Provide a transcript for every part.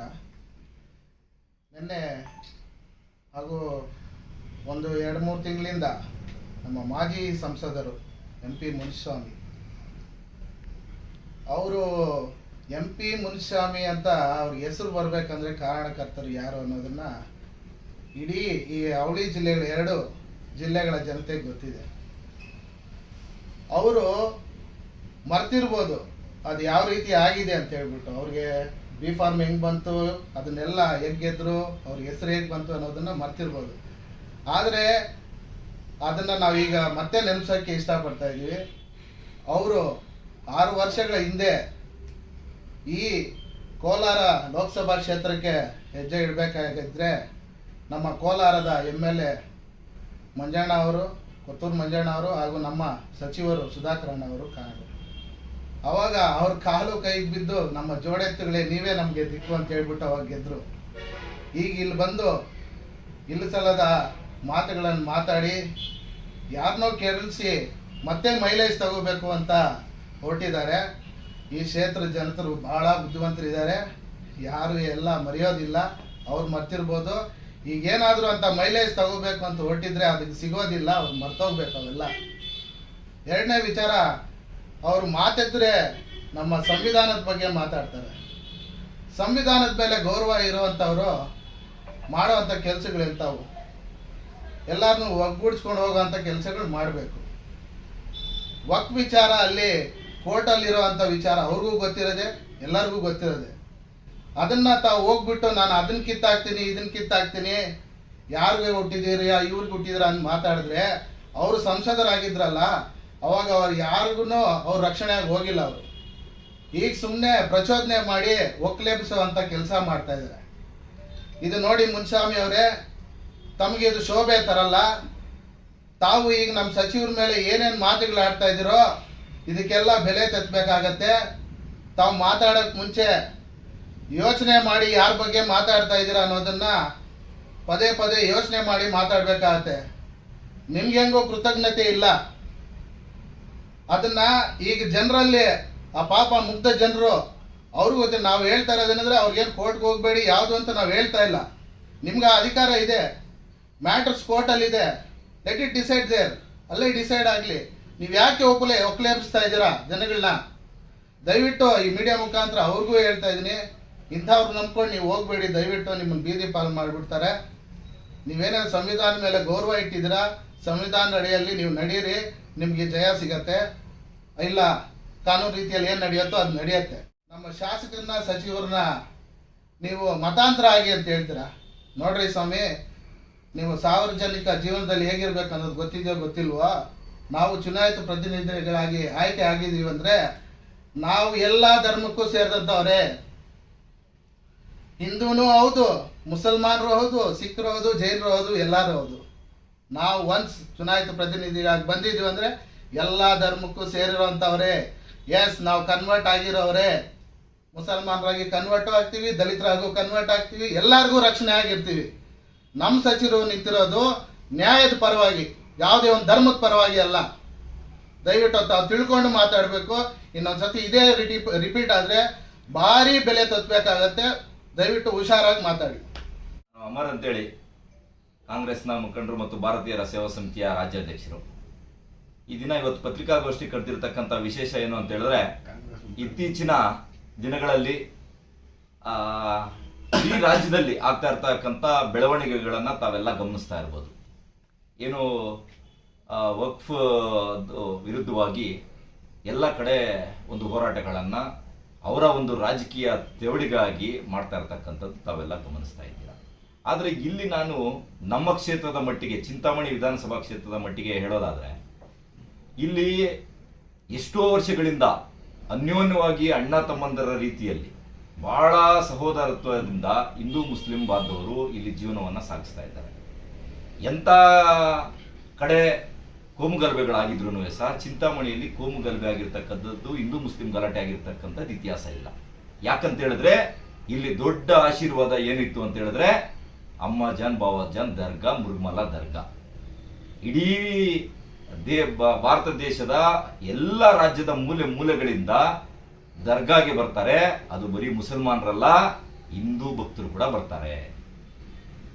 ನಮಸ್ಕಾರ ನಿನ್ನೆ ಹಾಗೂ ಒಂದು ಎರಡು ಮೂರು ತಿಂಗಳಿಂದ ನಮ್ಮ ಮಾಜಿ ಸಂಸದರು ಎಂ ಪಿ ಮುನಿಸ್ವಾಮಿ. ಅವರು ಎಂ ಪಿ ಮುನಿಸ್ವಾಮಿ ಅಂತ ಅವ್ರ ಹೆಸರು ಬರಬೇಕಂದ್ರೆ ಕಾರಣಕರ್ತರು ಯಾರು ಅನ್ನೋದನ್ನ ಇಡೀ ಈ ಅವಳಿ ಜಿಲ್ಲೆಗಳ, ಎರಡು ಜಿಲ್ಲೆಗಳ ಜನತೆಗೆ ಗೊತ್ತಿದೆ. ಅವರು ಮರ್ತಿರ್ಬೋದು. ಅದು ಯಾವ ರೀತಿ ಆಗಿದೆ ಅಂತ ಹೇಳ್ಬಿಟ್ಟು ಅವ್ರಿಗೆ ಬಿ ಫಾರ್ಮ್ ಹೆಂಗ್ ಬಂತು, ಅದನ್ನೆಲ್ಲ ಹೇಗೆ ಗೆದ್ರು, ಅವ್ರ ಹೆಸರು ಹೇಗೆ ಬಂತು ಅನ್ನೋದನ್ನ ಮರ್ತಿರ್ಬೋದು. ಆದರೆ ಅದನ್ನ ನಾವೀಗ ಮತ್ತೆ ನೆನೆಸೋಕ್ಕೆ ಇಷ್ಟಪಡ್ತಾ ಇದ್ದೀವಿ. ಅವರು ಆರು ವರ್ಷಗಳ ಹಿಂದೆ ಈ ಕೋಲಾರ ಲೋಕಸಭಾ ಕ್ಷೇತ್ರಕ್ಕೆ ಹೆಜ್ಜೆ ಇಡಬೇಕಾಗಿದ್ದರೆ ನಮ್ಮ ಕೋಲಾರದ ಎಂ ಎಲ್ ಎ ಮಂಜಣ್ಣ ಅವರು, ಕೊತ್ತೂರು ಮಂಜಣ್ಣ ಅವರು ಹಾಗೂ ನಮ್ಮ ಸಚಿವರು ಸುಧಾಕರಣ್ಣ ಅವರು ಕಾಣರು ಅವಾಗ ಅವ್ರ ಕಾಲು ಕೈಗೆ ಬಿದ್ದು ನಮ್ಮ ಜೋಡೆತ್ತುಗಳೇ ನೀವೇ ನಮಗೆ ದಿಕ್ಕು ಅಂತ ಹೇಳ್ಬಿಟ್ಟು ಅವಾಗ ಗೆದ್ರು. ಈಗ ಇಲ್ಲಿ ಬಂದು ಇಲ್ಲಿ ಸಲದ ಮಾತುಗಳನ್ನು ಮಾತಾಡಿ ಯಾರನ್ನೋ ಕೆರಳಿಸಿ ಮತ್ತೆ ಮೈಲೇಜ್ ತಗೋಬೇಕು ಅಂತ ಹೊರಟಿದ್ದಾರೆ. ಈ ಕ್ಷೇತ್ರ ಜನತರು ಬಹಳ ಬುದ್ಧಿವಂತರಿದ್ದಾರೆ. ಯಾರು ಎಲ್ಲ ಮರೆಯೋದಿಲ್ಲ, ಅವ್ರು ಮರ್ತಿರ್ಬೋದು. ಈಗೇನಾದರೂ ಅಂತ ಮೈಲೇಜ್ ತಗೋಬೇಕು ಅಂತ ಹೊರಟಿದ್ರೆ ಅದಕ್ಕೆ ಸಿಗೋದಿಲ್ಲ, ಅವ್ರು ಮರ್ತೋಗ್ಬೇಕು ಅವೆಲ್ಲ. ಎರಡನೇ ವಿಚಾರ ಅವರು ಮಾತೆದ್ರೆ ನಮ್ಮ ಸಂವಿಧಾನದ ಬಗ್ಗೆ ಮಾತಾಡ್ತಾರೆ. ಸಂವಿಧಾನದ ಮೇಲೆ ಗೌರವ ಇರುವಂಥವರು ಮಾಡುವಂಥ ಕೆಲಸಗಳು ಎಂಥವು ಎಲ್ಲರನ್ನು ಒಗ್ಗೂಡಿಸ್ಕೊಂಡು ಹೋಗುವಂಥ ಕೆಲಸಗಳು ಮಾಡಬೇಕು. ವಕ್ ವಿಚಾರ ಅಲ್ಲಿ ಕೋರ್ಟಲ್ಲಿರುವಂಥ ವಿಚಾರ ಅವ್ರಿಗೂ ಗೊತ್ತಿರೋದೆ, ಎಲ್ಲರಿಗೂ ಗೊತ್ತಿರೋದೆ. ಅದನ್ನ ತಾವು ಹೋಗ್ಬಿಟ್ಟು ನಾನು ಅದನ್ನ ಕಿತ್ತಾಕ್ತೀನಿ ಇದನ್ನ ಕಿತ್ತಾಕ್ತೀನಿ, ಯಾರಿಗೆ ಹುಟ್ಟಿದ್ದೀರಿ ಇವ್ರಿಗೆ ಹುಟ್ಟಿದ್ರ ಅಂತ ಮಾತಾಡಿದ್ರೆ, ಅವರು ಸಂಸದರಾಗಿದ್ರಲ್ಲ ಅವಾಗ ಅವ್ರು ಯಾರಿಗೂ ಅವ್ರ ಆಗಿ ಹೋಗಿಲ್ಲ ಅವರು. ಈಗ ಸುಮ್ಮನೆ ಪ್ರಚೋದನೆ ಮಾಡಿ ಒಕ್ಲೇಪಿಸುವಂಥ ಕೆಲಸ ಮಾಡ್ತಾ ಇದ್ದಾರೆ. ಇದು ನೋಡಿ ಮುನ್ಸ್ವಾಮಿ ಅವರೇ, ತಮಗೆ ಇದು ಶೋಭೆ ತರಲ್ಲ. ತಾವು ಈಗ ನಮ್ಮ ಸಚಿವರ ಮೇಲೆ ಏನೇನು ಮಾತುಗಳು ಆಡ್ತಾ ಇದ್ದೀರೋ, ಇದಕ್ಕೆಲ್ಲ ಬೆಲೆ ತೆತ್ತಬೇಕಾಗತ್ತೆ ತಾವು ಮಾತಾಡೋಕ್ಕೆ ಮುಂಚೆ ಯೋಚನೆ ಮಾಡಿ ಯಾರ ಬಗ್ಗೆ ಮಾತಾಡ್ತಾ ಇದ್ದೀರಾ ಅನ್ನೋದನ್ನ ಪದೇ ಪದೇ ಯೋಚನೆ ಮಾಡಿ ಮಾತಾಡಬೇಕಾಗತ್ತೆ. ನಿಮ್ಗೆ ಹೆಂಗೋ ಕೃತಜ್ಞತೆ ಇಲ್ಲ. ಅದನ್ನ ಈಗ ಜನರಲ್ಲಿ, ಆ ಪಾಪ ಮುಗ್ಧ ಜನರು, ಅವ್ರಿಗೂ ಗೊತ್ತಿಲ್ಲ. ನಾವು ಹೇಳ್ತಾ ಇರೋದೇನಂದ್ರೆ ಅವ್ರಿಗೇನು ಕೋರ್ಟ್ಗೆ ಹೋಗಬೇಡಿ, ಯಾವುದು ಅಂತ ನಾವು ಹೇಳ್ತಾ ಇಲ್ಲ. ನಿಮ್ಗೆ ಆ ಅಧಿಕಾರ ಇದೆ. ಮ್ಯಾಟರ್ಸ್ ಕೋರ್ಟಲ್ಲಿದೆ ಲೆಟ್ ಇಟ್ ಡಿಸೈಡ್ ದೇರ್ ಅಲ್ಲೇ ಡಿಸೈಡ್ ಆಗಲಿ. ನೀವು ಯಾಕೆ ಒಪ್ಪಲೆ ಒಕ್ಲೇಪಿಸ್ತಾ ಇದ್ದೀರಾ ಜನಗಳನ್ನ ದಯವಿಟ್ಟು ಈ ಮೀಡಿಯಾ ಮುಖಾಂತರ ಅವ್ರಿಗೂ ಹೇಳ್ತಾ ಇದ್ದೀನಿ. ಇಂಥವ್ರು ನಂಬ್ಕೊಂಡು ನೀವು ಹೋಗ್ಬೇಡಿ. ದಯವಿಟ್ಟು ನಿಮ್ಮನ್ನು ಬೀದಿ ಪಾಲು ಮಾಡಿಬಿಡ್ತಾರೆ. ನೀವೇನಾದ್ರು ಸಂವಿಧಾನ ಮೇಲೆ ಗೌರವ ಇಟ್ಟಿದ್ದೀರಾ? ಸಂವಿಧಾನದ ಅಡಿಯಲ್ಲಿ ನೀವು ನಡೀರಿ. ನಿಮಗೆ ಜಯ ಸಿಗತ್ತೆ. ಇಲ್ಲ, ಕಾನೂನು ರೀತಿಯಲ್ಲಿ ಏನು ನಡೆಯುತ್ತೋ ಅದು ನಡೆಯುತ್ತೆ. ನಮ್ಮ ಶಾಸಕರನ್ನ, ಸಚಿವರನ್ನ ನೀವು ಮತಾಂತರ ಆಗಿ ಅಂತ ಹೇಳ್ತೀರಾ? ನೋಡ್ರಿ ಸ್ವಾಮಿ, ನೀವು ಸಾರ್ವಜನಿಕ ಜೀವನದಲ್ಲಿ ಹೇಗಿರ್ಬೇಕು ಅನ್ನೋದು ಗೊತ್ತಿದೆಯೋ ಗೊತ್ತಿಲ್ವೋ, ನಾವು ಚುನಾಯಿತ ಪ್ರತಿನಿಧಿಗಳಾಗಿ ಆಯ್ಕೆ ಆಗಿದ್ದೀವಿ ಅಂದ್ರೆ, ನಾವು ಎಲ್ಲ ಧರ್ಮಕ್ಕೂ ಸೇರಿದಂಥವ್ರೆ. ಹಿಂದೂನು ಹೌದು, ಮುಸಲ್ಮಾನರು ಹೌದು, ಸಿಖ್ರು ಹೌದು, ಜೈನರು ಹೌದು, ಎಲ್ಲರೂ ಹೌದು. ನಾವು ಒನ್ಸ್ ಚುನಾಯಿತ ಪ್ರತಿನಿಧಿಗಳಾಗಿ ಬಂದಿದ್ದೀವಿ ಅಂದ್ರೆ ಎಲ್ಲ ಧರ್ಮಕ್ಕೂ ಸೇರಿರುವಂಥವರೇ ಎಸ್ ನಾವು ಕನ್ವರ್ಟ್ ಆಗಿರೋವ್ರೆ ಮುಸಲ್ಮಾನರಾಗಿ ಕನ್ವರ್ಟ್ ಆಗ್ತೀವಿ, ದಲಿತರಾಗೂ ಕನ್ವರ್ಟ್ ಆಗ್ತೀವಿ, ಎಲ್ಲರಿಗೂ ರಕ್ಷಣೆ ಆಗಿರ್ತೀವಿ. ನಮ್ಮ ಸಚಿವರು ನಿಂತಿರೋದು ನ್ಯಾಯದ ಪರವಾಗಿ, ಯಾವುದೇ ಒಂದು ಧರ್ಮದ ಪರವಾಗಿ ಅಲ್ಲ. ದಯವಿಟ್ಟು ತಾವು ತಿಳ್ಕೊಂಡು ಮಾತಾಡಬೇಕು. ಇನ್ನೊಂದ್ಸತಿ ಇದೇ ರಿಪೀಟ್ ಆದರೆ ಭಾರಿ ಬೆಲೆ ತತ್ಬೇಕಾಗತ್ತೆ. ದಯವಿಟ್ಟು ಹುಷಾರಾಗಿ ಮಾತಾಡಿ. ಅಮರ್ ಅಂತೇಳಿ ಕಾಂಗ್ರೆಸ್ನ ಮುಖಂಡರು ಮತ್ತು ಭಾರತೀಯರ ಸೇವಾ ಸಮಿತಿಯ ರಾಜ್ಯಾಧ್ಯಕ್ಷರು. ಈ ದಿನ ಇವತ್ತು ಪತ್ರಿಕಾಗೋಷ್ಠಿ ಕರೆದಿರ್ತಕ್ಕಂಥ ವಿಶೇಷ ಏನು ಅಂತ ಹೇಳಿದ್ರೆ, ಇತ್ತೀಚಿನ ದಿನಗಳಲ್ಲಿ ಈ ರಾಜ್ಯದಲ್ಲಿ ಆಗ್ತಾ ಇರ್ತಕ್ಕಂಥ ಬೆಳವಣಿಗೆಗಳನ್ನು ತಾವೆಲ್ಲ ಗಮನಿಸ್ತಾ ಇರ್ಬೋದು. ಏನು ವಕ್ಫ್ ವಿರುದ್ಧವಾಗಿ ಎಲ್ಲ ಕಡೆ ಒಂದು ಹೋರಾಟಗಳನ್ನು ಅವರ ಒಂದು ರಾಜಕೀಯ ತೆವಳಿಗಾಗಿ ಮಾಡ್ತಾ ಇರ್ತಕ್ಕಂಥದ್ದು ತಾವೆಲ್ಲ ಗಮನಿಸ್ತಾ ಇದ್ದೀರಾ? ಆದರೆ ಇಲ್ಲಿ ನಾನು ನಮ್ಮ ಕ್ಷೇತ್ರದ ಮಟ್ಟಿಗೆ, ಚಿಂತಾಮಣಿ ವಿಧಾನಸಭಾ ಕ್ಷೇತ್ರದ ಮಟ್ಟಿಗೆ ಹೇಳೋದಾದ್ರೆ ಇಲ್ಲಿ ಎಷ್ಟೋ ವರ್ಷಗಳಿಂದ ಅನ್ಯೋನ್ಯವಾಗಿ ಅಣ್ಣ ತಮ್ಮಂದರ ರೀತಿಯಲ್ಲಿ ಬಹಳ ಸಹೋದರತ್ವದಿಂದ ಹಿಂದೂ ಮುಸ್ಲಿಂ ಬಾಂಧವರು ಇಲ್ಲಿ ಜೀವನವನ್ನು ಸಾಗಿಸ್ತಾ ಇದ್ದಾರೆ. ಎಂಥ ಕಡೆ ಕೋಮುಗಲಭೆಗಳಾಗಿದ್ರು ಸಹ ಚಿಂತಾಮಣಿಯಲ್ಲಿ ಕೋಮುಗಲಭೆ ಆಗಿರ್ತಕ್ಕಂಥದ್ದು ಹಿಂದೂ ಮುಸ್ಲಿಂ ಗಲಾಟೆ ಆಗಿರ್ತಕ್ಕಂಥದ್ದು ಇತಿಹಾಸ ಇಲ್ಲ. ಯಾಕಂತ ಹೇಳಿದ್ರೆ ಇಲ್ಲಿ ದೊಡ್ಡ ಆಶೀರ್ವಾದ ಏನಿತ್ತು ಅಂತ ಹೇಳಿದ್ರೆ ಅಮ್ಮ ಜಾನ್, ಬಾವ ಜಾನ್ ದರ್ಗಾ ಮುರುಗಮಲ ದರ್ಗಾ. ಇಡೀ ದೇ ಭಾರತ ದೇಶದ ಎಲ್ಲ ರಾಜ್ಯದ ಮೂಲೆ ಮೂಲೆಗಳಿಂದ ದರ್ಗಾಗೆ ಬರ್ತಾರೆ. ಅದು ಬರೀ ಮುಸಲ್ಮಾನರಲ್ಲ, ಹಿಂದೂ ಭಕ್ತರು ಕೂಡ ಬರ್ತಾರೆ.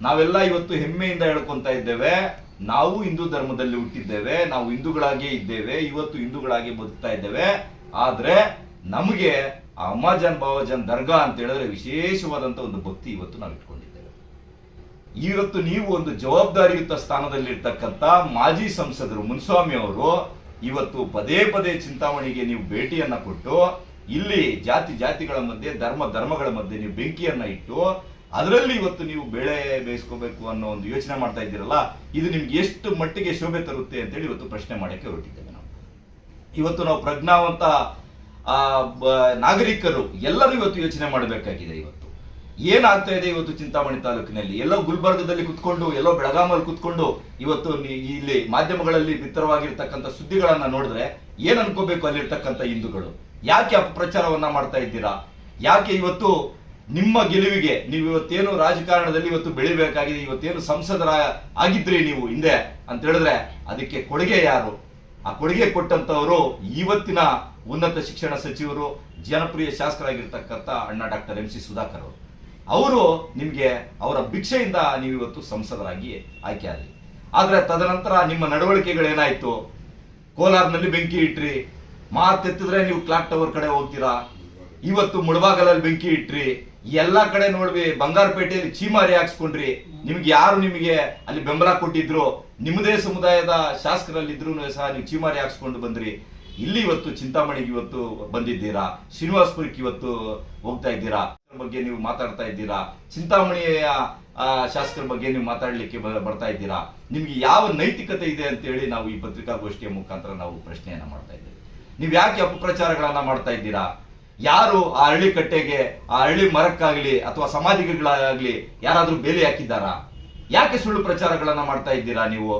ನಾವೆಲ್ಲ ಇವತ್ತು ಹೆಮ್ಮೆಯಿಂದ ಹೇಳ್ಕೊಂತ ಇದ್ದೇವೆ, ನಾವು ಹಿಂದೂ ಧರ್ಮದಲ್ಲಿ ಹುಟ್ಟಿದ್ದೇವೆ, ನಾವು ಹಿಂದೂಗಳಾಗಿಯೇ ಇದ್ದೇವೆ, ಇವತ್ತು ಹಿಂದೂಗಳಾಗಿ ಬದುಕ್ತಾ ಇದ್ದೇವೆ. ಆದ್ರೆ ನಮಗೆ ಅಮ್ಮಾಜಾನ್ ಬಾವಾಜಾನ್ ದರ್ಗಾ ಅಂತ ಹೇಳಿದ್ರೆ ವಿಶೇಷವಾದಂತ ಒಂದು ಭಕ್ತಿ ಇವತ್ತು ನಾವು ಇಟ್ಕೊಂಡಿದ್ದೇವೆ ಇವತ್ತು ನೀವು ಒಂದು ಜವಾಬ್ದಾರಿಯುತ ಸ್ಥಾನದಲ್ಲಿರ್ತಕ್ಕಂಥ ಮಾಜಿ ಸಂಸದರು ಮುನ್ಸ್ವಾಮಿ ಅವರು ಇವತ್ತು ಪದೇ ಪದೇ ಚಿಂತಾಮಣಿಗೆ ನೀವು ಭೇಟಿಯನ್ನ ಕೊಟ್ಟು, ಇಲ್ಲಿ ಜಾತಿ ಜಾತಿಗಳ ಮಧ್ಯೆ, ಧರ್ಮ ಧರ್ಮಗಳ ಮಧ್ಯೆ ನೀವು ಬೆಂಕಿಯನ್ನ ಇಟ್ಟು, ಅದರಲ್ಲಿ ಇವತ್ತು ನೀವು ಬೆಳೆ ಬೇಯಿಸ್ಕೋಬೇಕು ಅನ್ನೋ ಒಂದು ಯೋಚನೆ ಮಾಡ್ತಾ ಇದ್ದೀರಲ್ಲ, ಇದು ನಿಮ್ಗೆ ಎಷ್ಟು ಮಟ್ಟಿಗೆ ಶೋಭೆ ತರುತ್ತೆ ಅಂತೇಳಿ ಇವತ್ತು ಪ್ರಶ್ನೆ ಮಾಡಕ್ಕೆ ಹೊರಟಿದ್ದೇವೆ ನಾವು. ಇವತ್ತು ನಾವು ಪ್ರಜ್ಞಾವಂತ ನಾಗರಿಕರು ಎಲ್ಲರೂ ಇವತ್ತು ಯೋಚನೆ ಮಾಡಬೇಕಾಗಿದೆ ಇವತ್ತು. ಏನಾಗ್ತಾ ಇದೆ ಇವತ್ತು ಚಿಂತಾಮಣಿ ತಾಲೂಕಿನಲ್ಲಿ? ಎಲ್ಲೋ ಗುಲ್ಬರ್ಗದಲ್ಲಿ ಕುತ್ಕೊಂಡು, ಎಲ್ಲೋ ಬೆಳಗಾಮಲ್ಲಿ ಕುತ್ಕೊಂಡು ಇವತ್ತು ಇಲ್ಲಿ ಮಾಧ್ಯಮಗಳಲ್ಲಿ ಬಿತ್ತರವಾಗಿರ್ತಕ್ಕಂಥ ಸುದ್ದಿಗಳನ್ನ ನೋಡಿದ್ರೆ ಏನ್ ಅನ್ಕೋಬೇಕು ಅಲ್ಲಿರ್ತಕ್ಕಂಥ ಹಿಂದೂಗಳು? ಯಾಕೆ ಅಪಪ್ರಚಾರವನ್ನ ಮಾಡ್ತಾ ಇದ್ದೀರಾ? ಯಾಕೆ ಇವತ್ತು ನಿಮ್ಮ ಗೆಲುವಿಗೆ ನೀವು ಇವತ್ತೇನು ರಾಜಕಾರಣದಲ್ಲಿ ಇವತ್ತು ಬೆಳಿಬೇಕಾಗಿದೆ, ಇವತ್ತೇನು ಸಂಸದರ ಆಗಿದ್ರಿ ನೀವು ಹಿಂದೆ ಅಂತ ಹೇಳಿದ್ರೆ ಅದಕ್ಕೆ ಕೊಡುಗೆ ಯಾರು? ಆ ಕೊಡುಗೆ ಕೊಟ್ಟಂತವರು ಇವತ್ತಿನ ಉನ್ನತ ಶಿಕ್ಷಣ ಸಚಿವರು, ಜನಪ್ರಿಯ ಶಾಸಕರಾಗಿರ್ತಕ್ಕಂಥ ಅಣ್ಣ ಡಾಕ್ಟರ್ ಎಂ ಸಿ ಸುಧಾಕರ್ ಅವರು. ಅವರು ನಿಮಗೆ ಅವರ ಭಿಕ್ಷೆಯಿಂದ ನೀವು ಇವತ್ತು ಸಂಸದರಾಗಿ ಆಯ್ಕೆ ಆದ್ರಿ. ಆದರೆ ತದನಂತರ ನಿಮ್ಮ ನಡವಳಿಕೆಗಳೇನಾಯ್ತು? ಕೋಲಾರ್ನಲ್ಲಿ ಬೆಂಕಿ ಇಟ್ರಿ, ಮಾತೆತ್ತಿದ್ರೆ ನೀವು ಕ್ಲಾಕ್ ಟವರ್ ಕಡೆ ಹೋಗ್ತೀರಾ? ಇವತ್ತು ಮುಳಬಾಗಲಲ್ಲಿ ಬೆಂಕಿ ಇಟ್ರಿ, ಎಲ್ಲ ಕಡೆ ನೋಡ್ವಿ, ಬಂಗಾರಪೇಟೆಯಲ್ಲಿ ಚೀಮಾರಿ ಹಾಕ್ಸ್ಕೊಂಡ್ರಿ. ನಿಮ್ಗೆ ಯಾರು ನಿಮಗೆ ಅಲ್ಲಿ ಬೆಂಬಲ ಕೊಟ್ಟಿದ್ರು? ನಿಮ್ಮದೇ ಸಮುದಾಯದ ಶಾಸಕರಲ್ಲಿದ್ರು ಸಹ ನೀವು ಚೀಮಾರಿ ಹಾಕ್ಸ್ಕೊಂಡು ಬಂದ್ರಿ. ಇಲ್ಲಿ ಇವತ್ತು ಚಿಂತಾಮಣಿಗೆ ಇವತ್ತು ಬಂದಿದ್ದೀರಾ? ಶ್ರೀನಿವಾಸ್ಪುರಕ್ಕೆ ಇವತ್ತು ಹೋಗ್ತಾ ಇದ್ದೀರಾ? ಬಗ್ಗೆ ನೀವು ಮಾತಾಡ್ತಾ ಇದ್ದೀರಾ? ಚಿಂತಾಮಣಿಯ ಶಾಸಕರ ಬಗ್ಗೆ ನೀವು ಮಾತಾಡಲಿಕ್ಕೆ ಬರ್ತಾ ಇದ್ದೀರಾ? ನಿಮ್ಗೆ ಯಾವ ನೈತಿಕತೆ ಇದೆ ಅಂತ ಹೇಳಿ ನಾವು ಈ ಪತ್ರಿಕಾಗೋಷ್ಠಿಯ ಮುಖಾಂತರ ನಾವು ಪ್ರಶ್ನೆಯನ್ನ ಮಾಡ್ತಾ ಇದ್ದೀವಿ. ನೀವು ಯಾಕೆ ಅಪಪ್ರಚಾರಗಳನ್ನ ಮಾಡ್ತಾ ಇದ್ದೀರಾ? ಯಾರು ಆ ಹಳ್ಳಿ ಕಟ್ಟೆಗೆ, ಆ ಹಳ್ಳಿ ಮರಕ್ಕಾಗ್ಲಿ ಅಥವಾ ಸಮಾಧಿಗಳಾಗ್ಲಿ ಯಾರಾದ್ರೂ ಬೇಲಿ ಹಾಕಿದ್ದಾರಾ? ಯಾಕೆ ಸುಳ್ಳು ಪ್ರಚಾರಗಳನ್ನ ಮಾಡ್ತಾ ಇದ್ದೀರಾ ನೀವು?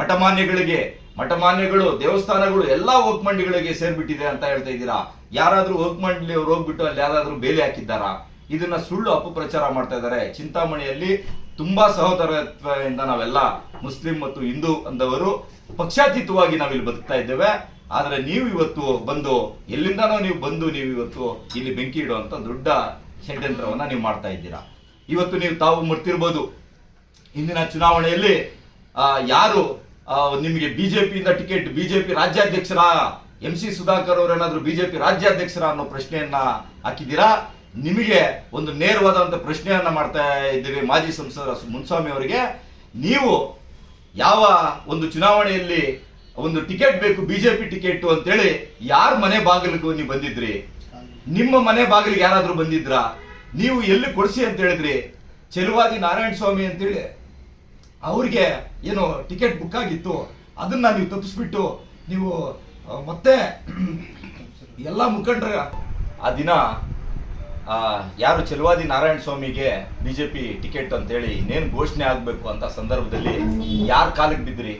ಮಠಮಾನ್ಯಗಳಿಗೆ ಮಠಮಾನ್ಯಗಳು, ದೇವಸ್ಥಾನಗಳು, ಎಲ್ಲಾ ಮಂಡಿಗಳಿಗೆ ಸೇರ್ಬಿಟ್ಟಿದೆ ಅಂತ ಹೇಳ್ತಾ ಇದ್ದೀರಾ? ಯಾರಾದ್ರೂ ಮಂಡಳಿ ಅವ್ರು ಹೋಗ್ಬಿಟ್ಟು ಅಲ್ಲಿ ಯಾರಾದ್ರೂ ಬೇಲಿ ಹಾಕಿದ್ದಾರಾ? ಇದನ್ನ ಸುಳ್ಳು ಅಪಪ್ರಚಾರ ಮಾಡ್ತಾ ಇದ್ದಾರೆ. ಚಿಂತಾಮಣಿಯಲ್ಲಿ ತುಂಬಾ ಸಹೋದರತ್ವದಿಂದ ನಾವೆಲ್ಲ ಮುಸ್ಲಿಂ ಮತ್ತು ಹಿಂದೂ ಅಂದವರು ಪಕ್ಷಾತೀತವಾಗಿ ನಾವಿಲ್ಲಿ ಬದುಕ್ತಾ ಇದ್ದೇವೆ. ಆದ್ರೆ ನೀವು ಇವತ್ತು ಬಂದು, ಎಲ್ಲಿಂದನೋ ನೀವು ಬಂದು ನೀವು ಇವತ್ತು ಇಲ್ಲಿ ಬೆಂಕಿ ಇಡುವಂತ ದೊಡ್ಡ ಷಡ್ಯಂತ್ರವನ್ನ ನೀವು ಮಾಡ್ತಾ ಇದ್ದೀರಾ? ಇವತ್ತು ನೀವು ತಾವು ಮರ್ತಿರ್ಬೋದು. ಇಂದಿನ ಚುನಾವಣೆಯಲ್ಲಿ ಯಾರು ನಿಮಗೆ ಬಿಜೆಪಿಯಿಂದ ticket, BJP ರಾಜ್ಯಾಧ್ಯಕ್ಷರ, M C Sudhakar J BJP ರಾಜ್ಯಾಧ್ಯಕ್ಷರ ಅನ್ನೋ ಪ್ರಶ್ನೆಯನ್ನ ಹಾಕಿದ್ದೀರಾ? ನಿಮಗೆ ಒಂದು ನೇರವಾದಂತ ಪ್ರಶ್ನೆಯನ್ನ ಮಾಡ್ತಾ ಇದ್ದೀವಿ ಮಾಜಿ ಸಂಸದ ಮುನ್ಸ್ವಾಮಿ ಅವರಿಗೆ. ನೀವು ಯಾವ ಒಂದು ಚುನಾವಣೆಯಲ್ಲಿ ಒಂದು ಟಿಕೆಟ್ ಬೇಕು, ಬಿಜೆಪಿ ಟಿಕೆಟ್ ಅಂತೇಳಿ ಯಾರ ಮನೆ ಬಾಗಿಲಿಗೂ ನೀವು ಬಂದಿದ್ರಿ? ನಿಮ್ಮ ಮನೆ ಬಾಗಿಲಿಗೆ ಯಾರಾದರೂ ಬಂದಿದ್ರಾ? ನೀವು ಎಲ್ಲಿ ಕೊಡಿಸಿ ಅಂತ ಹೇಳಿದ್ರಿ? ಚೆಲುವಾದಿ ನಾರಾಯಣ ಸ್ವಾಮಿ ಅಂತೇಳಿ. ಅವ್ರಿಗೆ ಏನು ಟಿಕೆಟ್ ಬುಕ್ ಆಗಿತ್ತು, ಅದನ್ನ ನೀವು ತಪ್ಪಿಸ್ಬಿಟ್ಟು ನೀವು ಮತ್ತೆ ಎಲ್ಲ ಮುಖಂಡರ ಆ ದಿನ ಯಾರು ಚೆಲುವಾದಿ ನಾರಾಯಣ ಸ್ವಾಮಿಗೆ ಬಿಜೆಪಿ ಟಿಕೆಟ್ ಅಂತೇಳಿ ಇನ್ನೇನು ಘೋಷಣೆ ಆಗಬೇಕು ಅಂತ ಸಂದರ್ಭದಲ್ಲಿ ಯಾರ ಕಾಲಕ್ಕೆ ಬಿದ್ರಿ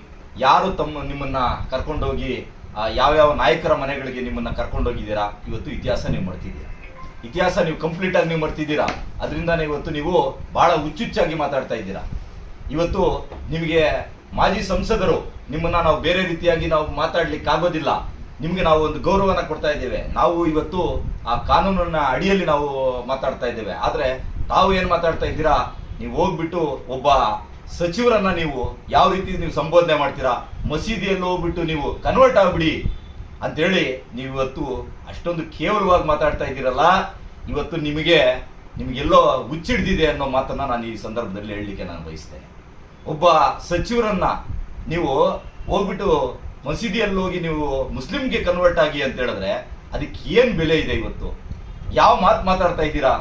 ಯಾರು ತಮ್ಮ, ನಿಮ್ಮನ್ನ ಕರ್ಕೊಂಡೋಗಿ ಯಾವ್ಯಾವ ನಾಯಕರ ಮನೆಗಳಿಗೆ ನಿಮ್ಮನ್ನ ಕರ್ಕೊಂಡೋಗಿದ್ದೀರಾ? ಇವತ್ತು ಇತಿಹಾಸ ನೀವು ಮಾಡ್ತಿದ್ದೀರಾ ಇತಿಹಾಸ ನೀವು ಕಂಪ್ಲೀಟ್ ಆಗಿ ನೀವು ಮಾಡ್ತಿದ್ದೀರಾ ಅದರಿಂದ ಇವತ್ತು ನೀವು ಬಹಳ ಹುಚ್ಚುಚ್ಚಾಗಿ ಮಾತಾಡ್ತಾ ಇದ್ದೀರಾ. ಇವತ್ತು ನಿಮಗೆ ಮಾಜಿ ಸಂಸದರು ನಿಮ್ಮನ್ನ ನಾವು ಬೇರೆ ರೀತಿಯಾಗಿ ನಾವು ಮಾತಾಡ್ಲಿಕ್ಕೆ ಆಗೋದಿಲ್ಲ ನಿಮ್ಗೆ ನಾವು ಒಂದು ಗೌರವನ ಕೊಡ್ತಾ ಇದ್ದೇವೆ. ನಾವು ಇವತ್ತು ಆ ಕಾನೂನನ್ನ ಅಡಿಯಲ್ಲಿ ನಾವು ಮಾತಾಡ್ತಾ ಇದ್ದೇವೆ. ಆದ್ರೆ ತಾವು ಏನ್ ಮಾತಾಡ್ತಾ ಇದ್ದೀರಾ? ನೀವು ಹೋಗ್ಬಿಟ್ಟು ಒಬ್ಬ ಸಚಿವರನ್ನ ನೀವು ಯಾವ ರೀತಿ ನೀವು ಸಂಬೋಧನೆ ಮಾಡ್ತೀರಾ? ಮಸೀದಿಯಲ್ಲಿ ಹೋಗ್ಬಿಟ್ಟು ನೀವು ಕನ್ವರ್ಟ್ ಆಗ್ಬಿಡಿ ಅಂತೇಳಿ ನೀವು ಇವತ್ತು ಅಷ್ಟೊಂದು ಕೇವಲವಾಗಿ ಮಾತಾಡ್ತಾ ಇದ್ದೀರಲ್ಲ. ಇವತ್ತು ನಿಮಗೆ ನಿಮಗೆಲ್ಲೋ ಹುಚ್ಚಿಡ್ದಿದೆ ಅನ್ನೋ ಮಾತನ್ನ ನಾನು ಈ ಸಂದರ್ಭದಲ್ಲಿ ಹೇಳಲಿಕ್ಕೆ ನಾನು ಬಯಸ್ತೇನೆ. ಒಬ್ಬ ಸಚಿವರನ್ನ ನೀವು ಹೋಗ್ಬಿಟ್ಟು ಮಸೀದಿಯಲ್ಲಿ ಹೋಗಿ ನೀವು ಮುಸ್ಲಿಂಗೆ ಕನ್ವರ್ಟ್ ಆಗಿ ಅಂತ ಹೇಳಿದ್ರೆ ಅದಕ್ಕೆ ಏನ್ ಬೆಲೆ ಇದೆ ಇವತ್ತು? ಯಾವ ಮಾತು ಮಾತಾಡ್ತಾ ಇದ್ದೀರಾ?